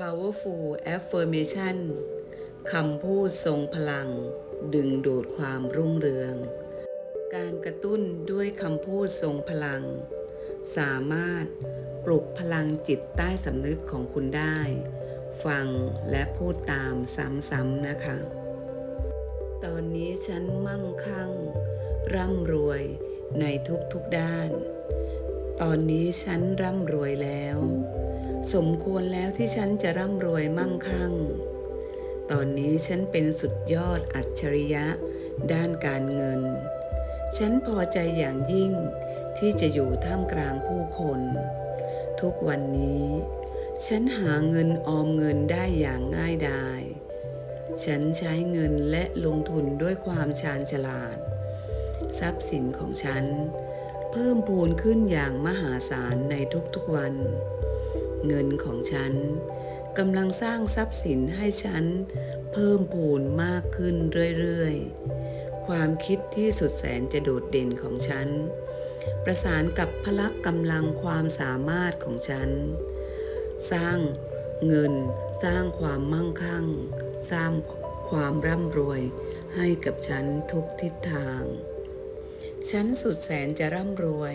Powerful Affirmation คำพูดทรงพลัง ดึงดูดความรุ่งเรือง การกระตุ้นด้วยคำพูดทรงพลัง สามารถปลุกพลังจิตใต้สำนึกของคุณได้ ฟังและพูดตามซ้ำๆนะคะ ตอนนี้ฉันมั่งคั่ง ร่ำรวยในทุกๆด้าน ตอนนี้ฉันร่ำรวยแล้ว สมควรแล้วที่ฉันจะร่ำรวยมั่งคั่ง ตอนนี้ฉันเป็นสุดยอดอัจฉริยะ ด้านการเงิน ฉันพอใจอย่างยิ่งที่จะอยู่ท่ามกลางผู้คน ทุกวันนี้ ฉันหาเงินออมเงินได้อย่างง่ายดาย ฉันใช้เงินและลงทุนด้วยความชาญฉลาด ทรัพย์สินของฉัน เพิ่มพูนขึ้นอย่างมหาศาลในทุกๆวัน เงินของฉันกำลังสร้างทรัพย์สินให้ฉันเพิ่มพูนมากขึ้นเรื่อยๆ ความคิดที่สุดแสนจะโดดเด่นของฉัน ประสานกับพลักกำลังความสามารถของฉัน สร้างเงินสร้างความมั่งคั่ง สร้างความร่ำรวยให้กับฉันทุกทิศทาง ฉันสุดแสนจะร่ำรวย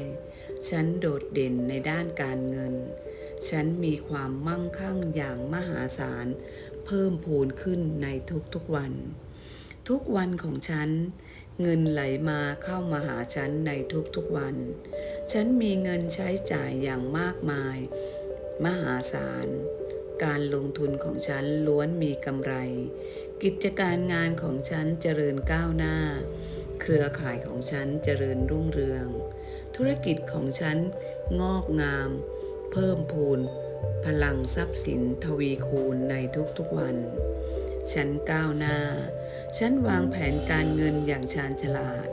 ฉันโดดเด่นในด้านการเงิน ฉันมีความมั่งคั่งอย่างมหาศาล เพิ่มพูนขึ้นในทุกๆวัน ทุกวันของฉัน เงินไหลมาเข้ามาหาฉันในทุกๆวัน ฉันมีเงินใช้จ่ายอย่างมากมาย มหาศาล การลงทุนของฉันล้วนมีกำไร กิจการงานของฉันเจริญก้าวหน้า เครือข่ายของฉันเจริญรุ่งเรือง ธุรกิจของฉันงอกงาม เพิ่มพูน พลังทรัพย์สินทวีคูณในทุกๆวัน ฉันก้าวหน้า ฉันวางแผนการเงินอย่างชาญฉลาด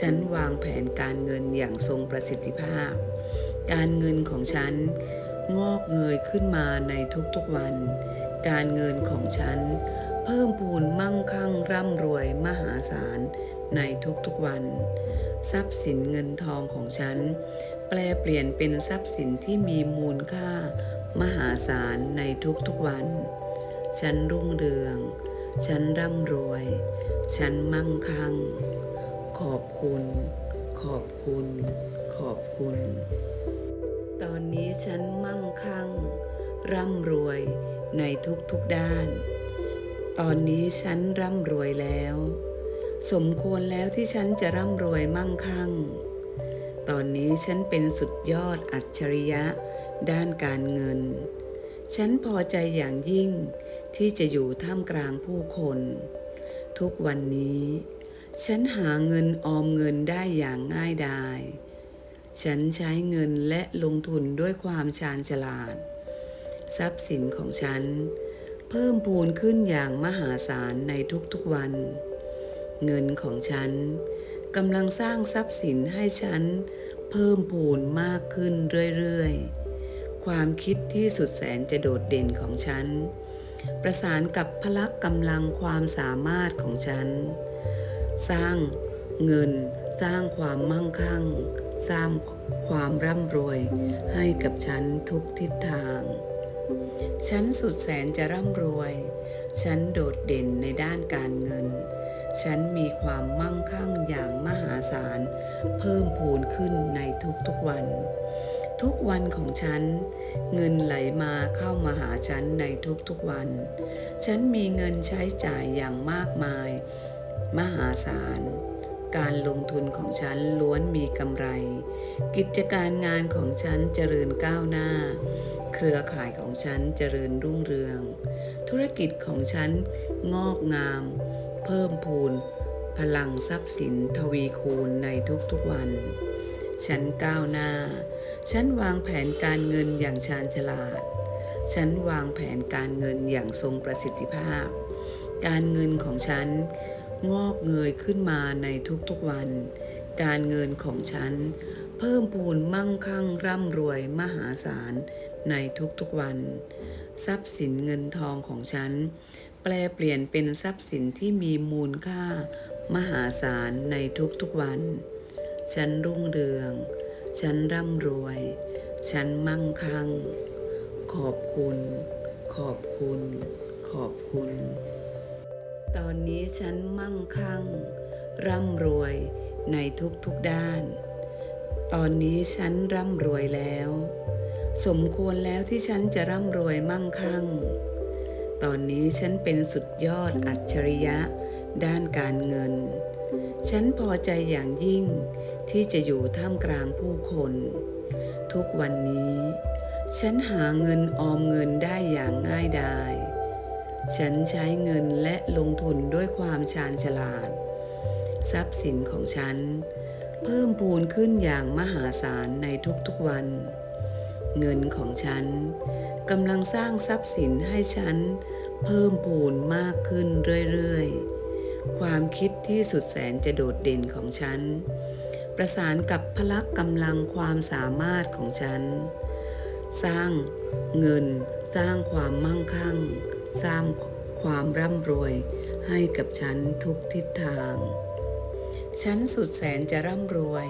ฉันวางแผนการเงินอย่างทรงประสิทธิภาพ การเงินของฉันงอกเงยขึ้นมาในทุกๆวัน การเงินของฉัน เพิ่มพูนมั่งคั่งร่ำรวยมหาศาล ในทุกๆวัน ทรัพย์สินเงินทองของฉัน แปลเปลี่ยนเป็นทรัพย์สินที่มีมูลค่ามหาศาลในทุกๆวัน ฉันรุ่งเรือง ฉันร่ำรวย ฉันมั่งคั่ง ขอบคุณ ขอบคุณ ขอบคุณ ตอนนี้ฉันมั่งคั่ง ร่ำรวยในทุกๆด้าน ตอนนี้ฉันร่ำรวยแล้ว สมควรแล้วที่ฉันจะร่ำรวยมั่งคั่ง ตอนนี้ฉันเป็นสุดยอดอัจฉริยะด้านการเงิน ฉันพอใจอย่างยิ่งที่จะอยู่ท่ามกลางผู้คน ทุกวันนี้ ฉันหาเงินออมเงินได้อย่างง่ายดายฉันใช้เงินและลงทุนด้วยความชาญฉลาด ทรัพย์สินของฉัน เพิ่มพูนขึ้นอย่างมหาศาลในทุกๆวัน เงินของฉันกำลังสร้างทรัพย์สินให้ฉันเพิ่มพูนมากขึ้นเรื่อยๆ ความคิดที่สุดแสนจะโดดเด่นของฉัน ประสานกับพลักกำลังความสามารถของฉัน สร้างเงินสร้างความมั่งคั่ง สร้างความร่ำรวยให้กับฉันทุกทิศทาง ฉันสุดแสนจะร่ำรวย ฉันโดดเด่นในด้านการเงิน ฉันมีความมั่งคั่งอย่างมหาศาล เพิ่มพูนขึ้นในทุกๆวัน ทุกวันของฉัน เงินไหลมาเข้ามาหาฉันในทุกๆวัน ฉันมีเงินใช้จ่ายอย่างมากมาย มหาศาล การลงทุนของฉันล้วนมีกำไร กิจการงานของฉันเจริญก้าวหน้า เครือข่ายของฉันเจริญรุ่งเรือง ธุรกิจของฉันงอกงาม เพิ่มพูน พลังทรัพย์สินทวีคูณในทุกๆวัน ฉันก้าวหน้า ฉันวางแผนการเงินอย่างชาญฉลาด ฉันวางแผนการเงินอย่างทรงประสิทธิภาพ การเงินของฉันงอกเงยขึ้นมาในทุกๆวัน การเงินของฉันเพิ่มพูนมั่งคั่งร่ำรวยมหาศาลในทุกๆวัน ทรัพย์สินเงินทองของฉัน แปลเปลี่ยนเป็นทรัพย์สินที่มีมูลค่ามหาศาลในทุกๆวัน ฉันรุ่งเรือง ฉันร่ำรวย ฉันมั่งคั่ง ขอบคุณ ขอบคุณ ขอบคุณ ตอนนี้ฉันมั่งคั่ง ร่ำรวยในทุกๆด้าน ตอนนี้ฉันร่ำรวยแล้ว สมควรแล้วที่ฉันจะร่ำรวยมั่งคั่ง ตอนนี้ฉันเป็นสุดยอดอัจฉริยะ ด้านการเงิน ฉันพอใจอย่างยิ่งที่จะอยู่ท่ามกลางผู้คน ทุกวันนี้ ฉันหาเงินออมเงินได้อย่างง่ายดายฉันใช้เงินและลงทุนด้วยความชาญฉลาด ทรัพย์สินของฉัน เพิ่มพูนขึ้นอย่างมหาศาลในทุกๆวัน เงินของฉันกำลังสร้างทรัพย์สินให้ฉันเพิ่มพูนมากขึ้นเรื่อยๆ ความคิดที่สุดแสนจะโดดเด่นของฉัน ประสานกับพละกำลังความสามารถของฉัน สร้างเงิน สร้างความมั่งคั่ง สร้างความร่ำรวยให้กับฉันทุกทิศทาง ฉันสุดแสนจะร่ำรวย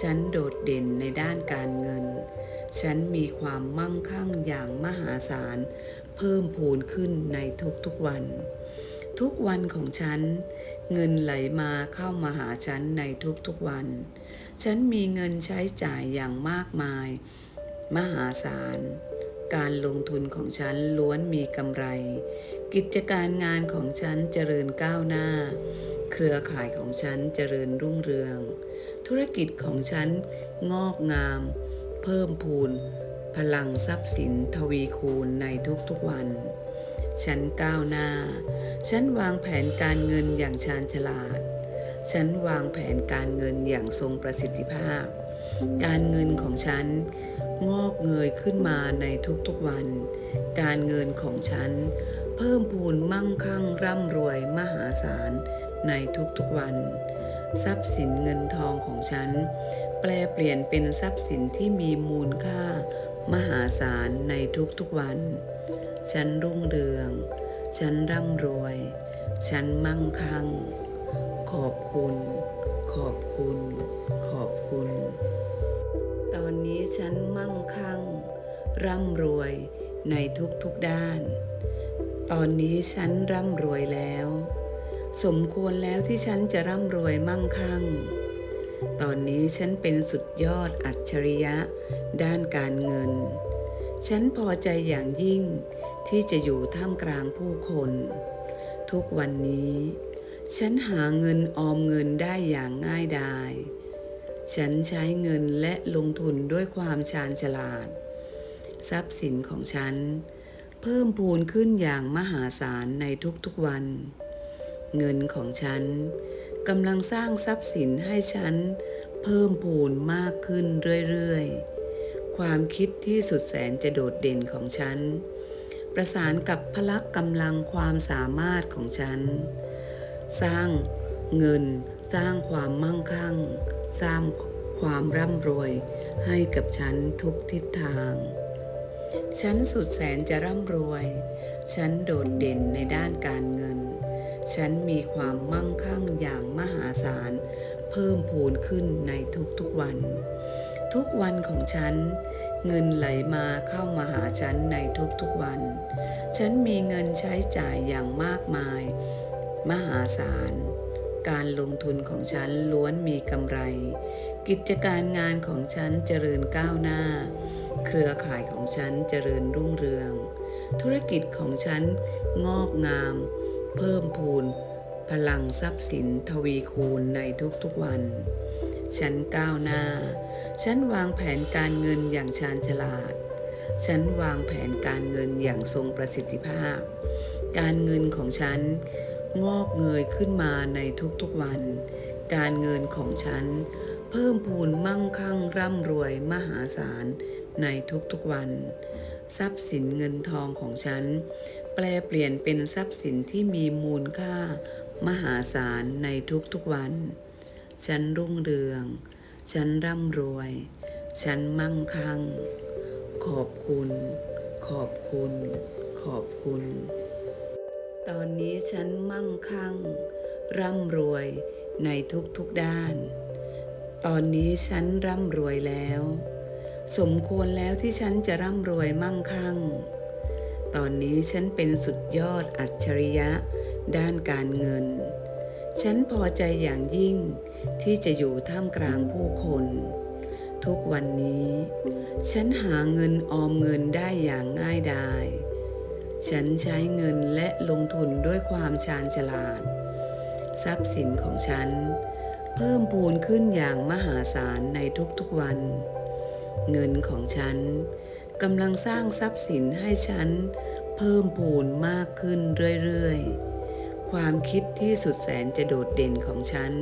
ฉันโดดเด่นในด้านการเงิน ฉันมีความมั่งคั่งอย่างมหาศาล เพิ่มพูนขึ้นในทุกๆวัน ทุกวันของฉัน เงินไหลมาเข้ามาหาฉันในทุกๆวัน ฉันมีเงินใช้จ่ายอย่างมากมาย มหาศาล การลงทุนของฉันล้วนมีกำไร กิจการงานของฉันเจริญก้าวหน้า เครือข่ายของฉันเจริญรุ่งเรือง ธุรกิจของฉันงอกงาม เพิ่มพูน พลังทรัพย์สินทวีคูณในทุกๆวัน ฉันก้าวหน้า ฉันวางแผนการเงินอย่างชาญฉลาด ฉันวางแผนการเงินอย่างทรงประสิทธิภาพ การเงินของฉันงอกเงยขึ้นมาในทุกๆวัน การเงินของฉัน เพิ่มพูนมั่งคั่งร่ำรวยมหาศาลในทุกๆวัน ทรัพย์สินเงินทองของฉัน แปลเปลี่ยนเป็นทรัพย์สินที่มีมูลค่ามหาศาลในทุกๆวัน ฉันรุ่งเรือง ฉันร่ำรวย ฉันมั่งคั่ง ขอบคุณ ขอบคุณ ขอบคุณ ตอนนี้ฉันมั่งคั่ง ร่ำรวยในทุกๆด้าน ตอนนี้ฉันร่ำรวยแล้ว สมควรแล้วที่ฉันจะร่ำรวยมั่งคั่ง ตอนนี้ฉันเป็นสุดยอดอัจฉริยะ ด้านการเงิน ฉันพอใจอย่างยิ่งที่จะอยู่ท่ามกลางผู้คน ทุกวันนี้ ฉันหาเงินออมเงินได้อย่างง่ายดาย ฉันใช้เงินและลงทุนด้วยความชาญฉลาด ทรัพย์สินของฉัน เพิ่มพูนขึ้นอย่างมหาศาลในทุกๆวัน เงินของฉันกำลังสร้างทรัพย์สินให้ฉันเพิ่มพูนมากขึ้นเรื่อยๆ ความคิดที่สุดแสนจะโดดเด่นของฉัน ประสานกับพละกำลังความสามารถของฉัน สร้างเงินสร้างความมั่งคั่ง สร้างความร่ำรวยให้กับฉันทุกทิศทาง ฉันสุดแสนจะร่ำรวย ฉันโดดเด่นในด้านการเงิน ฉันมีความมั่งคั่งอย่างมหาศาล เพิ่มพูนขึ้นในทุกๆวัน ทุกวันของฉัน เงินไหลมาเข้ามาหาฉันในทุกๆวัน ฉันมีเงินใช้จ่ายอย่างมากมาย มหาศาล การลงทุนของฉันล้วนมีกำไร กิจการงานของฉันเจริญก้าวหน้า เครือข่ายของฉันเจริญรุ่งเรือง ธุรกิจของฉันงอกงาม เพิ่มพูน พลังทรัพย์สินทวีคูณในทุกๆวัน ฉันก้าวหน้า ฉันวางแผนการเงินอย่างชาญฉลาด ฉันวางแผนการเงินอย่างทรงประสิทธิภาพ การเงินของฉันงอกเงยขึ้นมาในทุกๆวัน การเงินของฉันเพิ่มพูนมั่งคั่งร่ำรวยมหาศาลในทุกๆวัน ทรัพย์สินเงินทองของฉัน แปลเปลี่ยนเป็นทรัพย์สินที่มีมูลค่ามหาศาลในทุกๆวัน ฉันรุ่งเรือง ฉันร่ำรวย ฉันมั่งคั่ง ขอบคุณ ขอบคุณ ขอบคุณ ตอนนี้ฉันมั่งคั่ง ร่ำรวยในทุกๆด้าน ตอนนี้ฉันร่ำรวยแล้ว สมควรแล้วที่ฉันจะร่ำรวยมั่งคั่ง ตอนนี้ฉันเป็นสุดยอดอัจฉริยะ ด้านการเงิน ฉันพอใจอย่างยิ่งที่จะอยู่ท่ามกลางผู้คน ทุกวันนี้ ฉันหาเงินออมเงินได้อย่างง่ายดายฉันใช้เงินและลงทุนด้วยความชาญฉลาด ทรัพย์สินของฉัน เพิ่มพูนขึ้นอย่างมหาศาลในทุกๆวัน เงินของฉัน กำลังสร้างทรัพย์สินให้ฉันเพิ่มพูนมากขึ้นเรื่อยๆ ความคิดที่สุดแสนจะโดดเด่นของฉัน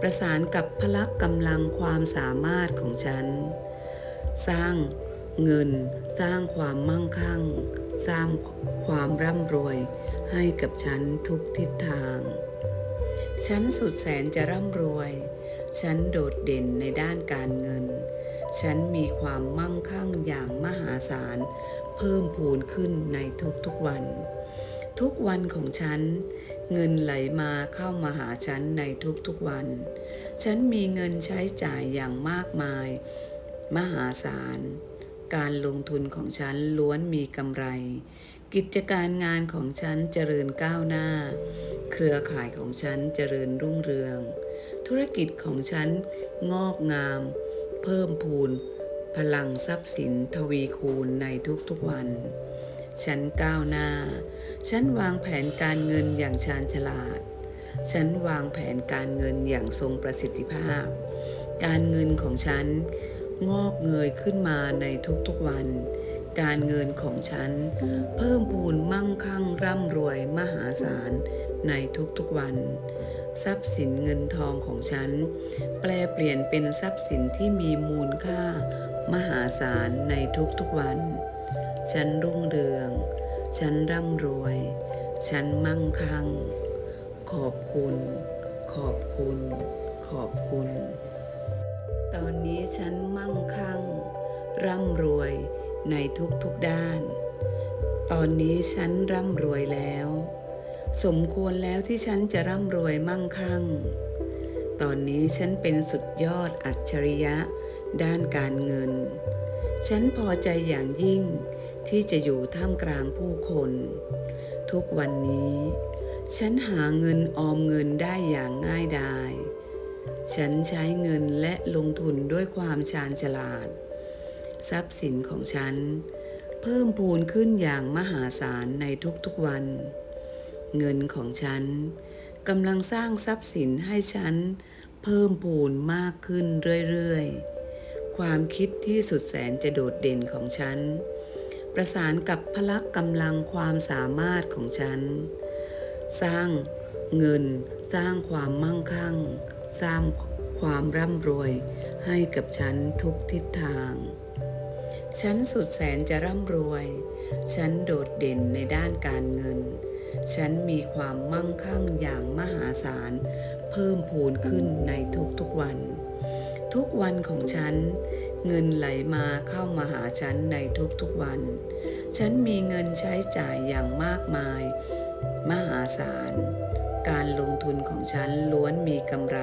ประสานกับพละกำลังความสามารถของฉัน สร้างเงิน สร้างความมั่งคั่ง สร้างความร่ำรวยให้กับฉันทุกทิศทาง ฉันสุดแสนจะร่ำรวย ฉันโดดเด่นในด้านการเงิน ฉันมีความมั่งคั่งอย่างมหาศาล เพิ่มพูนขึ้นในทุกๆวัน ทุกวันของฉัน เงินไหลมาเข้ามาหาฉันในทุกๆวัน ฉันมีเงินใช้จ่ายอย่างมากมาย มหาศาล การลงทุนของฉันล้วนมีกำไร กิจการงานของฉันเจริญก้าวหน้า เครือข่ายของฉันเจริญรุ่งเรือง ธุรกิจของฉันงอกงาม เพิ่มพูน พลังทรัพย์สินทวีคูณในทุกๆวัน ฉันก้าวหน้า ฉันวางแผนการเงินอย่างชาญฉลาด ฉันวางแผนการเงินอย่างทรงประสิทธิภาพ การเงินของฉันงอกเงยขึ้นมาในทุกๆวัน การเงินของฉัน เพิ่มพูนมั่งคั่งร่ำรวยมหาศาลในทุกๆวัน ทรัพย์สินเงินทองของฉัน แปลเปลี่ยนเป็นทรัพย์สินที่มีมูลค่า มหาศาลในทุกๆวัน ฉันรุ่งเรือง ฉันร่ำรวย ฉันมั่งคั่ง ขอบคุณ ขอบคุณ ขอบคุณ ตอนนี้ฉันมั่งคั่ง ร่ำรวยในทุกๆด้าน ตอนนี้ฉันร่ำรวยแล้ว สมควรแล้วที่ฉันจะร่ำรวยมั่งคั่ง ตอนนี้ฉันเป็นสุดยอดอัจฉริยะ ด้านการเงิน ฉันพอใจอย่างยิ่งที่จะอยู่ท่ามกลางผู้คน ทุกวันนี้ ฉันหาเงินออมเงินได้อย่างง่ายดาย ฉันใช้เงินและลงทุนด้วยความชาญฉลาด ทรัพย์สินของฉัน เพิ่มพูนขึ้นอย่างมหาศาลในทุกๆวัน เงินของฉันกำลังสร้างทรัพย์สินให้ฉันเพิ่มพูนมากขึ้นเรื่อยๆ ความคิดที่สุดแสนจะโดดเด่นของฉัน ประสานกับพละกำลังความสามารถของฉัน สร้างเงินสร้างความมั่งคั่ง สร้างความร่ำรวยให้กับฉันทุกทิศทาง ฉันสุดแสนจะร่ำรวย ฉันโดดเด่นในด้านการเงิน ฉันมีความมั่งคั่งอย่างมหาศาล เพิ่มพูนขึ้นในทุกๆวัน ทุกวันของฉัน เงินไหลมาเข้ามาหาฉันในทุกๆวัน ฉันมีเงินใช้จ่ายอย่างมากมาย มหาศาล การลงทุนของฉันล้วนมีกำไร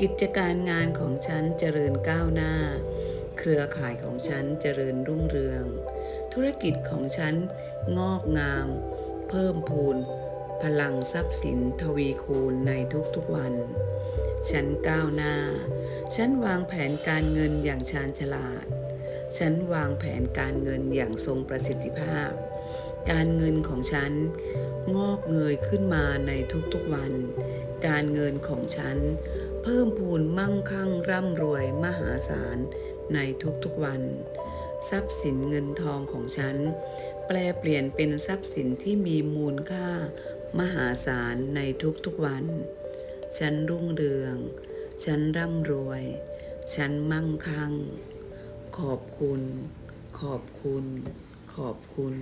กิจการงานของฉันเจริญก้าวหน้า เครือข่ายของฉันเจริญรุ่งเรือง ธุรกิจของฉันงอกงาม เพิ่มพูน พลังทรัพย์สินทวีคูณในทุกๆวัน ฉันก้าวหน้า ฉันวางแผนการเงินอย่างชาญฉลาด ฉันวางแผนการเงินอย่างทรงประสิทธิภาพ การเงินของฉันงอกเงยขึ้นมาในทุกๆวัน การเงินของฉันเพิ่มพูนมั่งคั่งร่ำรวยมหาศาลในทุกๆวัน ทรัพย์สินเงินทองของฉัน แปลเปลี่ยนเป็นทรัพย์สินที่มีมูลค่ามหาศาลในทุกๆวัน ฉันรุ่งเรือง ฉันร่ำรวย ฉันมั่งคั่ง ขอบคุณ ขอบคุณ ขอบคุณ